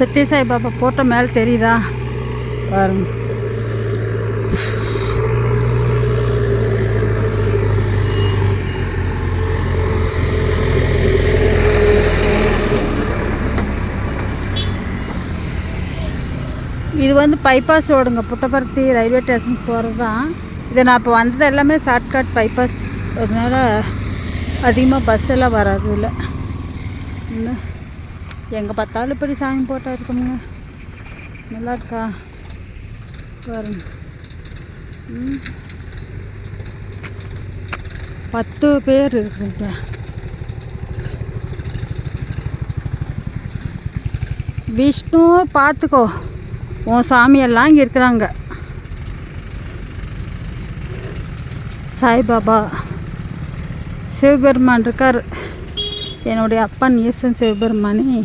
சத்யசாய் பாபா போட்ட மேலே தெரியுதா? பாருங்க. இது வந்து பைபாஸ் ரோடுங்க. புட்டபர்த்தி ரயில்வே ஸ்டேஷனுக்கு போகிறது தான் இது நான் இப்போ வந்தது எல்லாமே ஷார்ட்கட் பைபாஸ் அதனால அதிகமாக பஸ் எல்லாம் வராது இல்லை எங்கே பார்த்தாலும் இப்படி சாமி போட்டால் இருக்குங்க நல்லா இருக்கா பாருங்க. ம். பத்து பேர் இருக்கிறீங்க விஷ்ணு பார்த்துக்கோ. உன் சாமியெல்லாம் இங்கே இருக்கிறாங்க. சாய்பாபா. சிவபெருமான் இருக்கார். என்னுடைய அப்பன் ஈசன் சிவபெருமானே.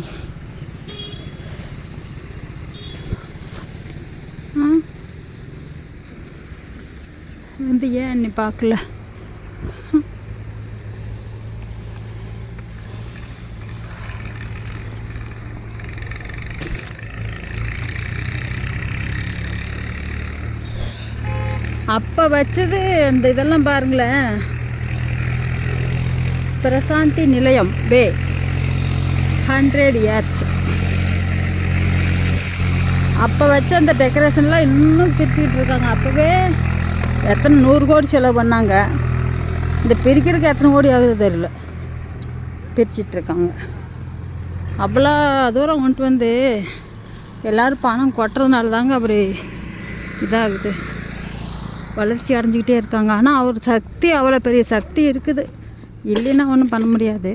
வந்து ஏன் நீ பார்க்கல? அப்போ வச்சது அந்த இதெல்லாம் பாருங்களேன். பிரசாந்தி நிலையம் பே. ஹண்ட்ரட் இயர்ஸ் அப்போ வச்ச அந்த டெக்கரேஷன்லாம் இன்னும் பிரிச்சுக்கிட்டு இருக்காங்க. அப்போவே எத்தனை நூறு கோடி செலவு பண்ணாங்க? இந்த பிரிக்கிறதுக்கு எத்தனை கோடி ஆகுது தெரியல. பிரிச்சிட்ருக்காங்க. அவ்வளோ தூரம் கொண்டு வந்து எல்லோரும் பணம் கொட்டுறதுனால தாங்க அப்படி இதாகுது. வளர்ச்சி அடைஞ்சிக்கிட்டே இருக்காங்க. ஆனால் அவர் சக்தி அவ்வளோ பெரிய சக்தி இருக்குது. இல்லைன்னா ஒன்றும் பண்ண முடியாது.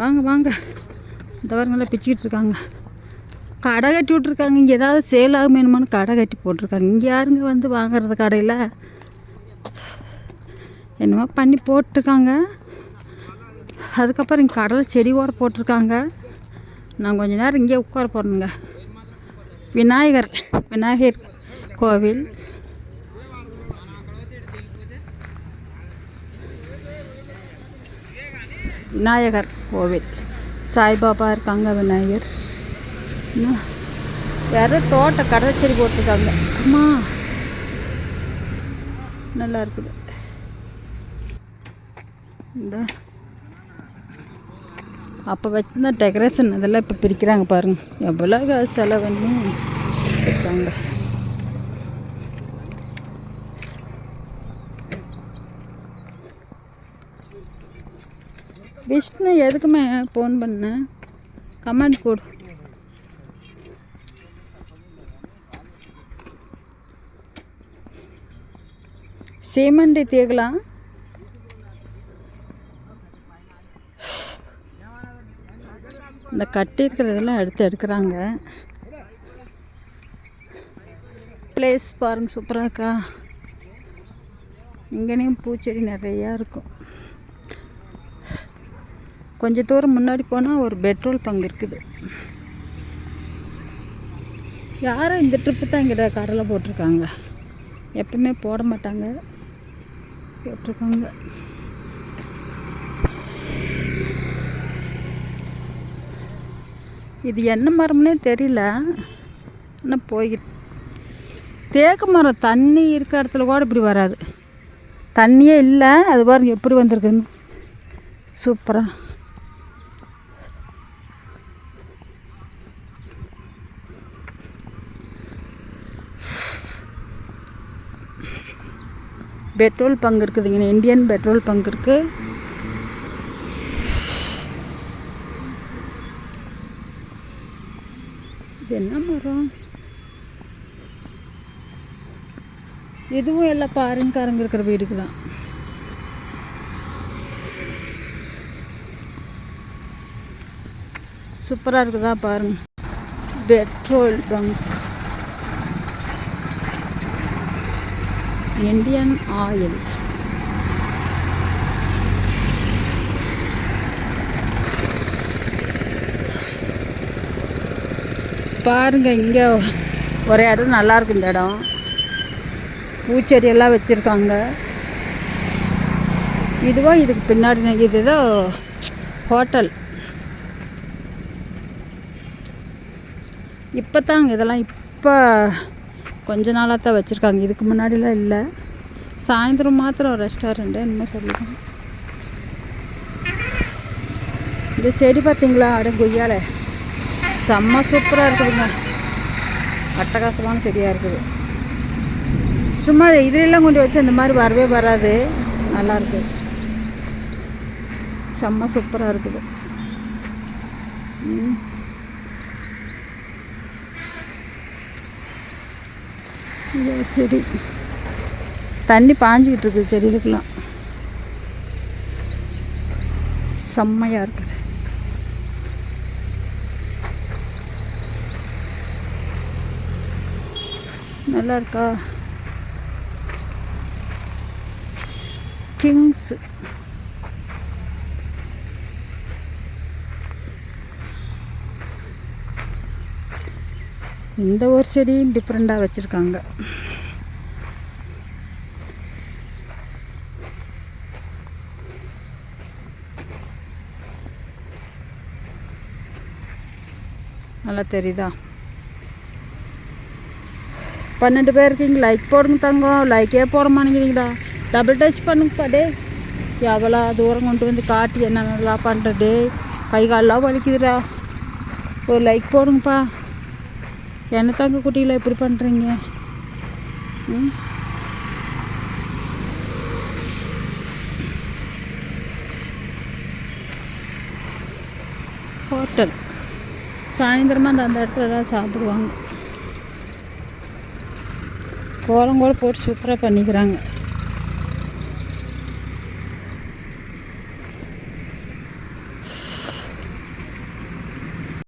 வாங்க வாங்க. இந்த வாரங்களாம் பிச்சுக்கிட்டு இருக்காங்க. கடை கட்டி விட்ருக்காங்க இங்கே ஏதாவது சேல் ஆகும் வேணுமான்னு கடை கட்டி போட்டிருக்காங்க. இங்கே யாருங்க வந்து வாங்குறது கடையில்? என்னமோ பண்ணி போட்டிருக்காங்க. அதுக்கப்புறம் இங்கே கடலை செடி கூட போட்டிருக்காங்க. நான் கொஞ்ச நேரம் இங்கே உட்கார போகிறேனுங்க விநாயகர் விநாயகர் கோவில். விநாயகர் கோவில். சாய்பாபா இருக்காங்க விநாயகர். இன்னும் வேறு தோட்ட கடற்செடி போட்டிருக்காங்க. அம்மா நல்லா இருக்குது. இந்த அப்போ வச்சுருந்த டெக்கரேஷன் அதெல்லாம் இப்போ பிரிக்கிறாங்க பாருங்க. எவ்வளோ காசு செலவு பண்ணி வச்சாங்க. விஷ்ணு எதுக்குமே ஃபோன் பண்ணேன் கமெண்ட் போடு. சீமண்டி தீகலாம் இந்த கட்டி இருக்கிறதெல்லாம் எடுத்து எடுக்கிறாங்க. பிளேஸ் பாருங்க சூப்பராக இருக்கா? இங்கேனையும் பூச்செடி நிறையா இருக்கும். கொஞ்ச தூரம் முன்னாடி போனால் ஒரு பெட்ரோல் பங்கு இருக்குது. யாரும் இந்த ட்ரிப்பு தான் இங்கிட்ட கடலை போட்டிருக்காங்க. எப்பவுமே போட மாட்டாங்க. போட்டிருக்காங்க. இது என்ன மரம்னே தெரியல. ஆனால் போய்கிட்டு தேக்கு மரம் தண்ணி இருக்கிற இடத்துல கூட இப்படி வராது. தண்ணியே இல்லை. அது பாருங்க எப்படி வந்திருக்குன்னு. சூப்பராக பெட்ரோல் பங்க் இருக்குதுங்க இந்தியன் பெட்ரோல் பங்க் இருக்குது இது என்ன மரம்? இதுவும் எல்லாம் பாருங்காரங்க இருக்கிற வீடுக்கு தான் சூப்பராக இருக்குதா பாருங்க. Petrol bunk. Indian Oil. பாருங்க இங்கே ஒரு இடம் நல்லாயிருக்கு இந்த இடம். பூச்செடியெல்லாம் வச்சுருக்காங்க. இதுவோ இதுக்கு பின்னாடி நெ- இது ஏதோ ஹோட்டல். இப்போ தாங்க இதெல்லாம் இப்போ கொஞ்ச நாளாக தான் வச்சுருக்காங்க. இதுக்கு முன்னாடிலாம் இல்லை. சாயந்தரம் மாத்திரம் ரெஸ்டாரண்ட்டு என்னமோ சொல்லுவாங்க இந்த செடி பார்த்தீங்களா அடம் கொய்யால. செம்ம சூப்பராக இருக்குதுங்க. அட்டகாசமான செடியாக இருக்குது. சும்மா இதுலெல்லாம் கொண்டு வச்சு இந்த மாதிரி வரவே வராது. நல்லாயிருக்கு செம்ம சூப்பராக இருக்குது. ம். இது ஒரு செடி. தண்ணி பாஞ்சிக்கிட்டு இருக்குது செடிகளுக்கெல்லாம். செம்மையாக இருக்குது. நல்லா இருக்கா? கிங்ஸு இந்த ஒரு செடியும் டிஃப்ரெண்ட்டாக வச்சுருக்காங்க. நல்லா தெரியுதா? பன்னெண்டு பேர் இருக்கீங்க லைக் போடுங்க தங்கம். லைக்கே போட மாட்டேங்கிறீங்களா? டபுள் டச் பண்ணுங்கப்பா டே எவ்வளோ தூரம் கொண்டு வந்து காட்டி என்ன நல்லா பண்ணுற டே கை காலெலாம் வலிக்குதுடா. ஒரு லைக் போடுங்கப்பா. என்ன தங்க குட்டியில் எப்படி பண்ணுறீங்க ம்? ஹோட்டல். சாயந்தரமாக அந்த அந்த இடத்துல எல்லாம் சாப்பிடுவாங்க. கோலம் கூட போட்டு சூப்பராக பண்ணிக்கிறாங்க.